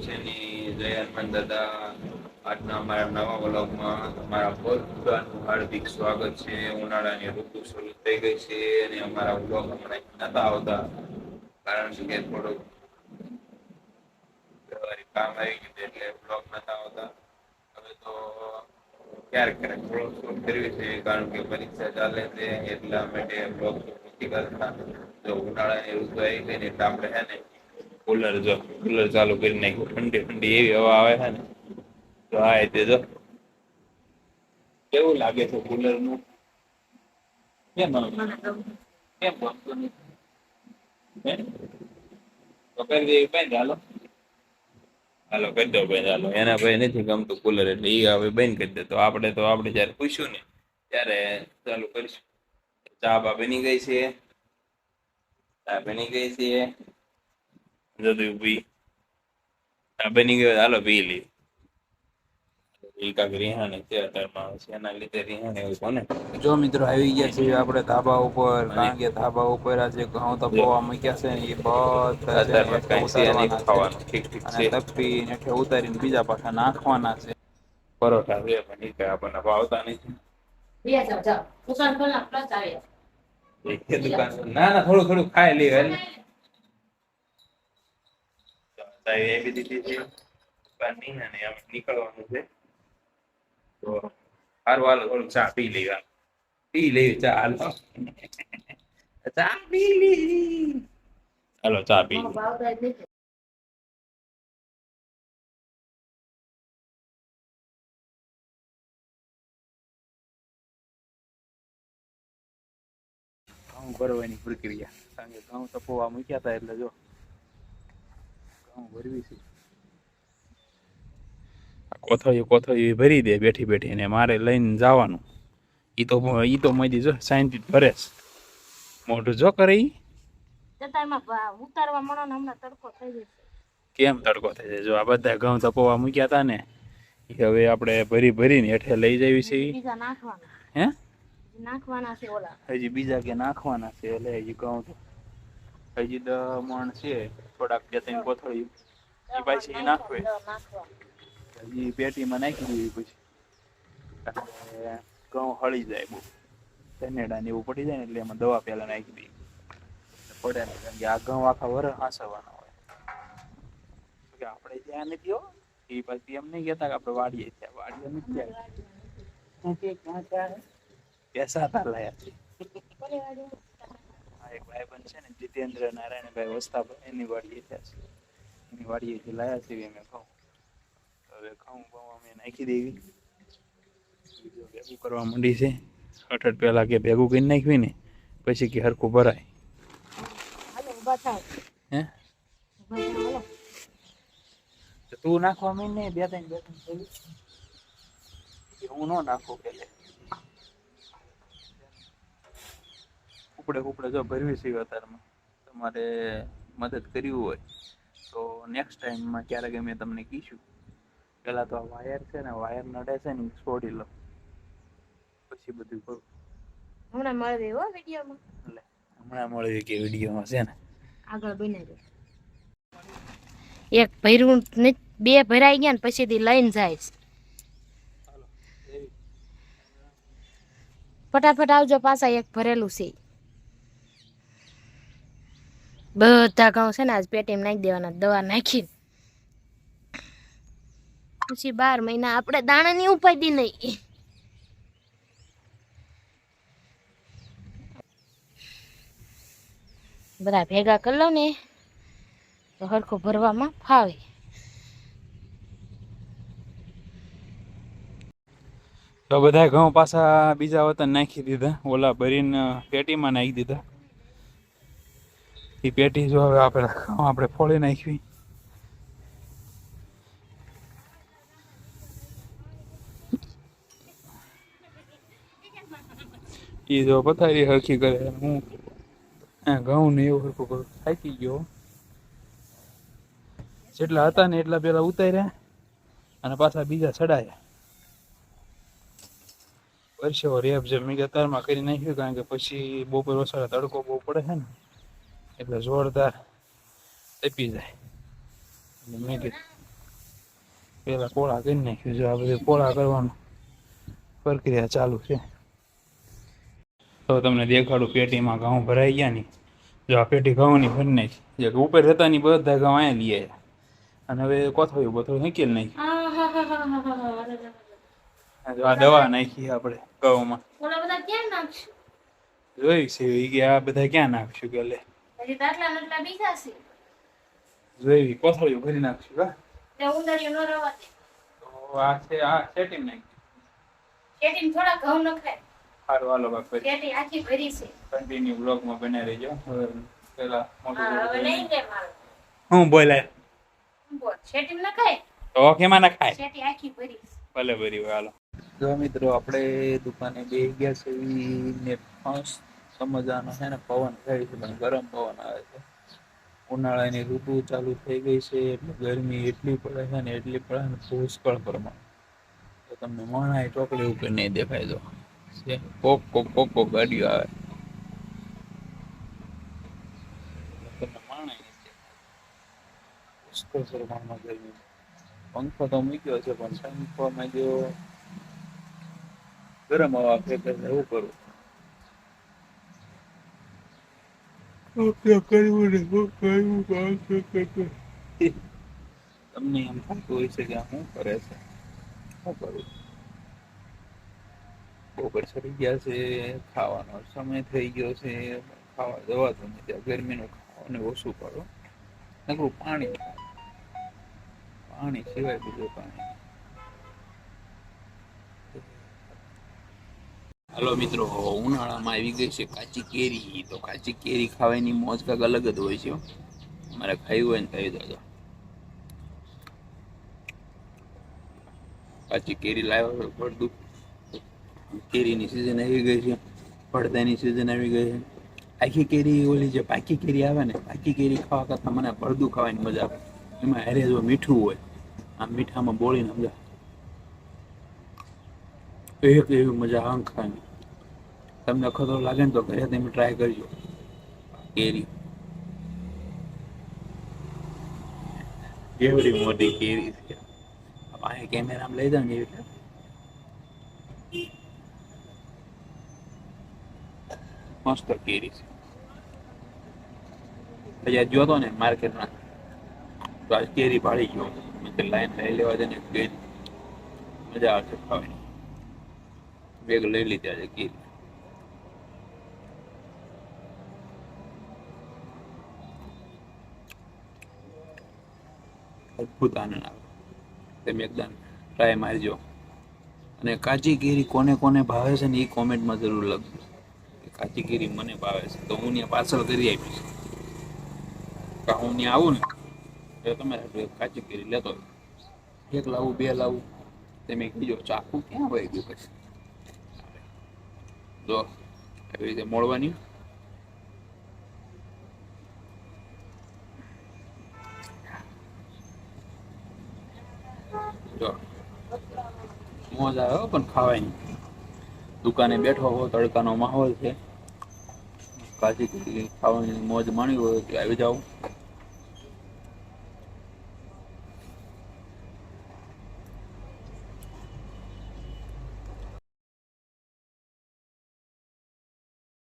હું છે દાદા, આજના અમારા નવા વ્લોગમાં અમારા બધાનું હાર્દિક સ્વાગત છે. ઉનાળાની ઋતુ શરૂ થઈ ગઈ છે અને અમારા વ્લોગ હમણાં નતા આવતા. કારણ કે થોડુંક કામ આવી ગયું એટલે વ્લોગ નતા આવતા. હવે તો ક્યારેક ક્યારેક થોડો શૂટ કરવી છે કારણ કે પરીક્ષા ચાલે છે એટલા માટે વ્લોગ નથી કરતા. જો ઉનાળાની ઋતુ આવી ગઈ ને એટલે આપણે હે ને કુલર જો, કુલર ચાલુ કરી નાખ્યું. ઠંડી ઠંડી એવી હવા આવે છે ને, તો આ રીતે જો. કેવું લાગે છે કુલરનું કેમ કેમ તો બંધ હાલો હાલો એના ભાઈ નથી ગમતું કુલર એટલે એ હવે બેન કરી દે. તો આપણે તો આપણે જયારે પૂછ્યું ને, ત્યારે ચાલુ કરીશું. ચા બા બની ગઈ છે? ચા બની ગઈ છે? ચા બની ગયો હાલો પી લી છે છે જો મિત્રો આવી ગયા છીએ આપણે ધાબા ઉપર કારણ કે ધાબા ઉપર આજે ઘઉં તો પૌવા મૂક્યા છે ને એ બધા છે. ને છે છે. અને છે. તપી હેઠે ઉતારીને બીજા પાછા નાખવાના છે. પરોઠા છે પણ એ આપણને ભાવતા નથી. દુકાન ના ના થોડું થોડું ખાઈ લે. હાલ એ બી દીધી છે બની અને આમ નીકળવાનું છે. તો સારું હાલ થોડું ચા પી લેવા પી લેવી ચા હાલ. ચા પી લેવી હાલો ચા પી. ઘઉં ભરવાની પ્રક્રિયા. કારણ કે ઘઉં તપોવા મૂક્યા હતા એટલે જો ઘઉં ભરવી છે. કોથળી કોથળી ભરી દે બેઠી બેઠી ને મારે લઈને જવાનું. ઈ તો ઈ તો મળી જો સાયન્ટિસ્ટ ભરે છે. મોઢું જો કરે ઈ. ઉતારવા મણો ને હમણાં તડકો થઈ જશે. કેમ તડકો થઈ જાય? જો આ બધા ઘઉં તો મૂક્યા હતા ને ઈ હવે આપણે ભરી ભરીને હેઠે લઈ જવી છે. બીજા નાખવાના. હે? નાખવાના છે ઓલા. હજી બીજા કે નાખવાના છે એટલે હજી ઘઉં હજી દમણ છે. થોડાક બે ત્રણ કોથળી એ પાછી નાખવે એ. પેટીમાં નાખી દેવી પછી. ઘઉં હળી જાય બહુ. ધનેડા ને એવું પડી જાય ને એટલે એમાં દવા પહેલા નાખી દઈએ પડે ને કેમ કે આ ઘઉં આખા વર હાંસવાના હોય. કે આપણે ત્યાં નથી હો. એ પછી એમ નહીં કહેતા કે આપણે વાડીએ ત્યાં વાડીએ નથી ત્યાં પૈસા તા લાયા ભાઈબંધ છે ને જીતેન્દ્ર નારાયણભાઈ વસ્તાભાઈ એની વાડીએ થયા છે એની વાડીએથી લાયા છે અમે ઘઉં હવે ઘઉં બહુ અમે નાખી દેવી. બીજું ભેગું કરવા માંડી છે. અઠ પહેલાં કે ભેગું કરી નાખવી ને પછી કે હરખું ભરાય. હે? તો નાખવા માંડ નહીં બે ત્રણ બે ત્રણ હું ન નાખું પેલે ઉપડે ઉપડે જો ભરવી છે અત્યારમાં તમારે મદદ કરવી હોય. તો નેક્સ્ટ ટાઈમમાં ક્યારેક અમે તમને કહીશું પહેલાં તો આ વાયર છે ને વાયર નડે છે ને છોડી લો. પછી બધું કરું. હમણાં મળે હો વિડીયોમાં? એટલે હમણાં મળી કે વિડીયોમાં છે ને. આગળ બની એક ભર્યું ને બે ભરાઈ ગયા ને પછીથી લઈને જાય ફટાફટ આવજો પાછા એક ભરેલું છે. બધા ઘઉં છે ને આજ પેટીમાં નાખી દેવાના, દવા નાખી પછી બાર મહિના આપણે દાણાની ઉપાડી નહીં. બધા ભેગા કરી લો ને, તો હરખું ભરવામાં ફાવે. તો બધા ઘઉં પાછા બીજા વતન નાખી દીધા, ઓલા ભરીને પેટીમાં નાખી દીધા. એ પેટી જો હવે આપણે આપણે ફોડી નાખવી. એ જો પથારી હરખી કરે, હું ઘઉં ને એવું હરખું કરું. થાકી ગયો. જેટલા હતા ને એટલા પેલા ઉતાર્યા અને પાછા બીજા ચડાયા. વર્ષે રેપ જે મેં અત્યારમાં કરી નાખ્યું કારણ કે પછી બપોર વસાડા તડકો બહુ પડે છે ને. એટલે જોરદાર તપી જાય. એટલે મેં કીધું પેલા કોળા કરી નાખ્યું છે આ બધું કોળા કરવાનું પ્રક્રિયા ચાલુ છે. તો તમને દેખાડું પેટીમાં ઘઉં ભરાઈ ગયા નહીં જો આ પેટી ઘઉંની ભરી નાખી. જે ઉપર હતા ની બધા ઘઉં અહીંયા લઈ આવ્યા અને હવે કોથળ્યું બોથળીઓ નીકળી નહીં આ જો આ દવા નાખી આપણે ઘઉંમાં. જોઈ છે એ આ બધા ક્યાં નાખશું કે લે? હજી તો આટલા ને આટલા બીજા છે. જોઈ કોથળીઓ ભરી નાખશું કા તે ઉંદરિયો ન રવા દે તો આ છે આ સેટિંગ નાખી. શેટીમાં થોડા ઘઉં નખાય. સારું હાલો બાપ શેટી આખી ભરી છે. કન્ટિન્યુ બ્લોગમાં બને રહેજો. હવે પેલા મોટું હા હવે નહીં લે મારું. હું બોલાય બોલ શેટીમાં નખાય? તો કેમાં નખાય? શેટી આખી ભરી છે. ભલે ભરી હોય હાલો. જો મિત્રો આપણે દુકાને બે ગયા છે ને સમજવાનો છે ને, પવન થાય છે ગરમ પવન આવે છે. ઉનાળાની ઋતુ ચાલુ થઈ ગઈ છે, એટલે ગરમી એટલી પડે છે ને, એટલી પડે ને પુષ્કળ પ્રમાણ. તો તમને મણાય ચોકડી ઉપર નહીં દેખાય તો. કોક કોક કોક કોક ગાડીઓ આવે. તમને દેખાય. પુષ્કળ પ્રમાણમાં ગરમી. પંખો તો મૂક્યો છે, પણ પંખોમાં જો ગરમ હવા ફેંકે તમને એમ થતું હોય છે કે આ શું કરે છે? શું કરું બપોર ચડી ગયા છે, ખાવાનો સમય થઈ ગયો છે, ખાવા જવાતું નથી ગરમીનું ખાવાનું ઓછું કરો. નકરું પાણી પાણી સિવાય બીજું પાણી હાલો મિત્રો, ઉનાળામાં આવી ગઈ છે કાચી કેરી. તો કાચી કેરી ખાવાની મોજ કાંક અલગ જ હોય છે મારે ખાઈ હોય ને ખાઈ દો કાચી કેરી લાવ્યો પડતું કેરીની સિઝન આવી ગઈ છે પડદાની સિઝન આવી ગઈ છે. આખી કેરી ઓલી જે પાકી કેરી આવે ને, પાકી કેરી ખાવા કરતાં મને પડદું ખાવાની મજા આવે. એમાં હારે મીઠું હોય, આમ મીઠામાં બોળીને સમજા એક એવી મજા આમ ખાવાની તમને ખતરો લાગે ને તો ઘરે તમે ટ્રાય કરજો. કેરી. કેવડી મોટી કેરી છે? આ કેમેરામાં લઈ જાવ ને એવી રીતે. મસ્ત કેરી છે. પછી જો જોતો ને માર્કેટમાં. તો આજ કેરી પાડી ગયો. લાઈન લઈ લેવા દે ને મજા આવશે ખાવાની. બેગ લઈ લીધા છે કીર અદ્ભુત આનંદ આવે. તમે એકદમ ટ્રાય મારજો. અને કાચી કેરી કોને કોને ભાવે છે ને એ કોમેન્ટમાં જરૂર લખજો. કાચી કેરી મને ભાવે છે. તો હું ત્યાં પાર્સલ કરી આપીશ. હું ત્યાં આવું ને, તો એક કાચી કેરી લેતો એક લાવું, બે લાવું. તમે કીજો ચાકુ ક્યાં વહી ગયું પછી? જો એવી રીતે મોડવાની. જો, મોજ આવે હો, પણ ખાવાની. દુકાને બેઠો હો, તડકાનો માહોલ છે. કાચી ખાવાની મોજ માણી હોય કે આવી જાઓ